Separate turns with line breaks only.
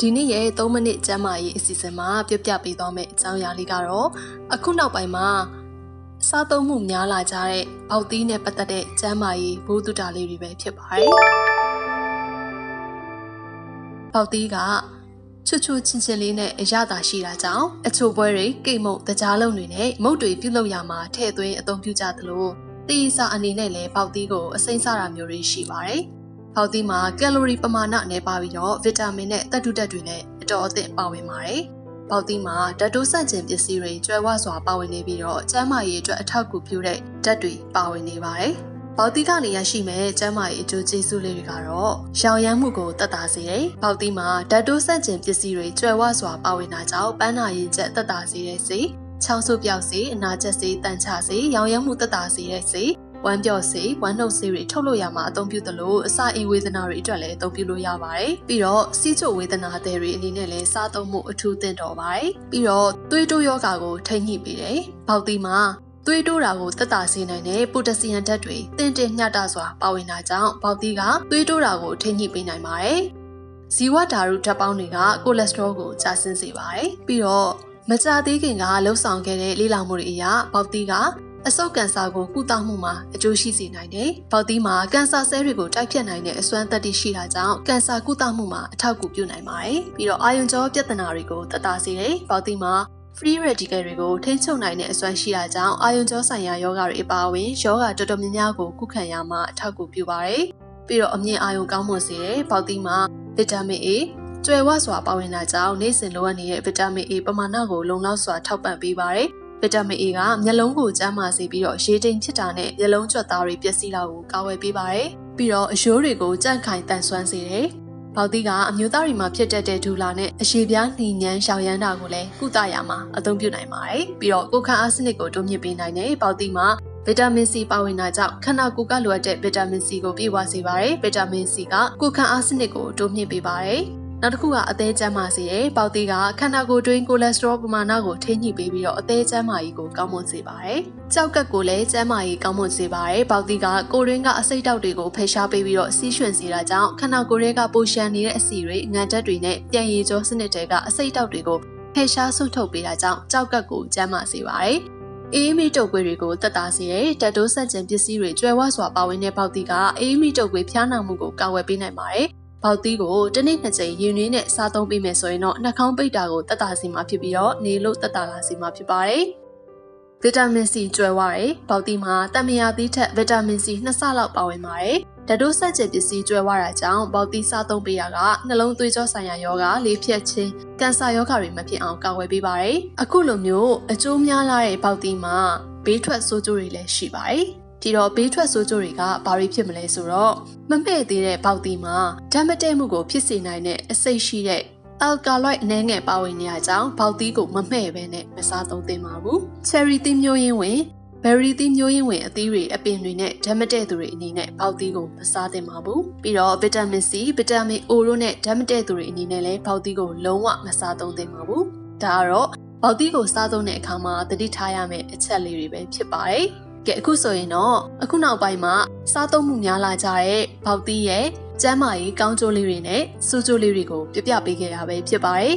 ဒီနေ့ရဲ့3မိနစ်ကျမ်းမာရေးအစီအစဉ်မှာပြပြပေးသွားမယ့်အကြောင်းအရာလေးကတော့အခုနောက်ပိုင်းမှာစားသုံးမှုများလာကြတဲ့ပေါက်သီးနဲ့ပတ်သက်တဲ့ကျမ်းမာရေးဘုဒ္ဓတာလေးတွေပဲဖြစ်ပါတယ်။ပေါက်သီးကချွတ်ချွတ်ချင်းချင်းလေးနဲ့အရသာရှိတာကြောင့်အချို့ပွဲတွေကိတ်မုတ်တကြားလုံးတွေနဲ့မုတ်တွေပြုတ်လောက်ရမှာထည့်သွင်းအသုံးပြုကြသလိုတေးစာအနေနဲ့လည်းပေါက်သီးကိုအစိမ့်စားတာမျိုးတွေရှိပါတယ်။ ပေါက်သီးမှာကယ်လိုရီပမာဏနည်းပါပြီးတော့ဗီတာမင်နဲ့သတ္တုဓာတ်တွေလည်းအတော်အသင့်ပါဝင်ပါတယ်။ပေါက်သီးမှာဓာတ်တိုးဆန့်ကျင်ပစ္စည်းတွေကျွဲဝစွာပါဝင်နေပြီးတော့ကျန်းမာရေးအတွက်အထောက်အကူပြုတဲ့ဓာတ်တွေပါဝင်နေပါတယ်။ပေါက်တီးကနေရရှိမဲ့ကျန်းမာရေးအကျိုးကျေးဇူးလေးတွေကတော့ရောင်ရမ်းမှုကိုတက်တာစေတယ်။ပေါက်တီးမှာဓာတ်တိုးဆန့်ကျင်ပစ္စည်းတွေကျွဲဝစွာပါဝင်တာကြောင့်ပန်းနာရင်ကျက်တက်တာစေတဲ့စေချောင်းဆုပ်ပြောက်စေအနာကျက်စေတန်ချစေရောင်ရမ်းမှုတက်တာစေတဲ့စေ ဝမ်းပြော့စေဝမ်းနှုတ်စေတွေထုတ်လို့ရမှာအသုံးပြုသလိုအစာအိမ်ဝေဒနာတွေအတွက်လည်းအသုံးပြုလို့ရပါတယ်။ပြီးတော့စီးချိုဝေဒနာတွေတွေအနေနဲ့လည်းစားသုံးမှုအထူးသင့်တော်ပါတယ်။ပြီးတော့သွေးတိုးယောဂါကိုထိန်းညှိပေးတယ်။ပေါက်တီးမှာသွေးတိုးတာကိုတက်တာစေနိုင်တဲ့ပိုတက်ဆီယမ်ဓာတ်တွေတင်းတင်းမျှတစွာပါဝင်တာကြောင့်ပေါက်တီးကသွေးတိုးတာကိုထိန်းညှိပေးနိုင်ပါတယ်။ဇီဝဓာတုဓာတ်ပေါင်းတွေကကိုလက်စထရောကိုကျဆင်းစေပါတယ်။ပြီးတော့မကြသေးခင်ကလှုပ်ဆောင်ခဲ့တဲ့လေ့လာမှုတွေအရပေါက်တီးက အဆုတ်ကန်ဆာကိုကုသမှုမှာအကျိုးရှိစေနိုင်တယ်။ပေါက်သီးမှာကန်ဆာဆဲတွေကိုတိုက်ဖျက်နိုင်တဲ့အစွမ်းသတ္တိရှိတာကြောင့်ကန်ဆာကုသမှုမှာအထောက်အကူပြုနိုင်ပါတယ်။ပြီးတော့အာယွန်ကြောပြဿနာတွေကိုတတာစေတယ်။ပေါက်သီးမှာ free radical တွေကိုထိန်းချုပ်နိုင်တဲ့အစွမ်းရှိတာကြောင့်အာယွန်ကြောဆိုင်ရာယောဂတွေအပါအဝင်ယောဂတော်တော်များများကိုကုခံရမှာအထောက်အကူပြုပါတယ်။ပြီးတော့အမြင့်အာယုံကောင်းမွန်စေတယ်။ပေါက်သီးမှာဗီတာမင် A ကျွယ်ဝစွာပါဝင်တာကြောင့်နေ့စဉ်လိုအပ်နေတဲ့ဗီတာမင် A ပမာဏကိုလုံလောက်စွာထောက်ပံ့ပေးပါတယ်။ ဗီတာမင် A ကမျက်လုံးကိုကျန်းမာစေပြီးတော့ရေတိမ်ဖြစ်တာနဲ့မျက်လုံးကြွက်သားတွေပျက်စီးတာကိုကာကွယ်ပေးပါတယ်။ပြီးတော့အရိုးတွေကိုကြန့်ခိုင်တန်ဆွမ်းစေတယ်။ပေါက်သီးကအမျိုးသားတွေမှာဖြစ်တတ်တဲ့ဒူလာနဲ့အရှေပြားနှီညမ်းရှောင်ရမ်းတာကိုလည်းကုသရမှာအသုံးပြုနိုင်ပါတယ်။ပြီးတော့ကိုခန့်အားစနစ်ကိုတိုးမြှင့်ပေးနိုင်တဲ့ပေါက်သီးမှာဗီတာမင် C ပါဝင်တာကြောင့်ခန္ဓာကိုယ်ကလိုအပ်တဲ့ဗီတာမင် C ကိုပြည့်ဝစေပါတယ်။ဗီတာမင် C ကကိုယ်ခံအားစနစ်ကိုတိုးမြှင့်ပေးပါတယ်။ နောက်တစ်ခုကအသေးကျန်းမာစေတယ်။ပေါက်သေးကခန္ဓာကိုယ်တွင်းကိုလက်စထရောပမာဏကိုထိန်းညှိပေးပြီးတော့အသေးကျန်းမာရေးကိုကောင်းမွန်စေပါတယ်။ကြောက်ကပ်ကိုလည်းကျန်းမာရေးကောင်းမွန်စေပါတယ်။ပေါက်သေးကကိုယ်တွင်းကအဆိပ်တောက်တွေကိုဖယ်ရှားပေးပြီးတော့စီးရွှင်စေတာကြောင့်ခန္ဓာကိုယ်ရဲ့ကပိုရှန်နေတဲ့အဆီတွေငန်တက်တွေနဲ့ပြန်ရည်ကြောစနစ်တွေကအဆိပ်တောက်တွေကိုဖယ်ရှားဆုတ်ထုတ်ပေးတာကြောင့်ကြောက်ကပ်ကိုကျန်းမာစေပါတယ်။အေးမီတုပ်ကွေးတွေကိုတက်တာစေတဲ့တက်တိုးဆက်ကျင်ပစ္စည်းတွေကျွဲဝစွာပါဝင်တဲ့ပေါက်တီးကအေးမီတုပ်ကွေးဖျားနာမှုကိုကာကွယ်ပေးနိုင်ပါတယ်။ ပေါက်သီးကိုတစ်နေ့နှစ်ကြိမ်ရင်ရင်းနဲ့စားသုံးပေးမယ်ဆိုရင်တော့နှာခေါင်းပိတ်တာကိုတက်တာစီမှာဖြစ်ပြီးတော့နေလို့တက်တာလာစီမှာဖြစ်ပါတယ်။ဗီတာမင် C ကျွဲဝရတယ်။ပေါက်သီးမှာတမယာသီးထက်ဗီတာမင် C နှစ်ဆလောက်ပါဝင်ပါတယ်။ဓာတ်တိုးဆက်ကျပစ္စည်းကျွဲဝတာကြောင့်ပေါက်သီးစားသုံးပေးရကနှလုံးသွေးကြောဆိုင်ရာယောဂလေးဖြတ်ခြင်းကင်ဆာယောဂတွေမဖြစ်အောင်ကာကွယ်ပေးပါတယ်။အခုလိုမျိုးအကျိုးများလာတဲ့ပေါက်သီးမှာဘေးထွက်ဆိုးကျိုးတွေလည်းရှိပါတယ်။ ဒီတော့ဘေးထွက်ဆိုးကျိုးတွေကဘာတွေဖြစ်မလဲဆိုတော့မမဲ့သေးတဲ့ပေါက်တီမှာဓာတ်မတည့်မှုကိုဖြစ်စေနိုင်တဲ့အဆိပ်ရှိတဲ့ alkaloid အနှဲငယ်ပါဝင်နေတဲ့အကြောင်းပေါက်တီကိုမမဲ့ပဲနဲ့မစားသုံးသင့်ပါဘူး cherry သီးမျိုးရင်းဝင် berry သီးမျိုးရင်းဝင်အသီးတွေအပင်တွေနဲ့ဓာတ်မတည့်သူတွေအနေနဲ့ပေါက်သီးကိုမစားသင့်ပါဘူးပြီးတော့ vitamin C vitamin O တို့နဲ့ဓာတ်မတည့်သူတွေအနေနဲ့လည်းပေါက်သီးကိုလုံးဝမစားသုံးသင့်ပါဘူးဒါကတော့ပေါက်သီးကိုစားသုံးတဲ့အခါမှာသတိထားရမယ့်အချက်လေးတွေပဲဖြစ်ပါတယ် ကဲအခုဆိုရင်တော့အခုနောက်ပိုင်းမှာစားသုံးမှုများလာကြတဲ့ပေါက်သီးရဲ့ကျန်းမာရေးကောင်းကျိုးလေးတွေနဲ့စူးကျိုးလေးတွေကိုပြပြပေးခဲ့တာပဲဖြစ်ပါတယ်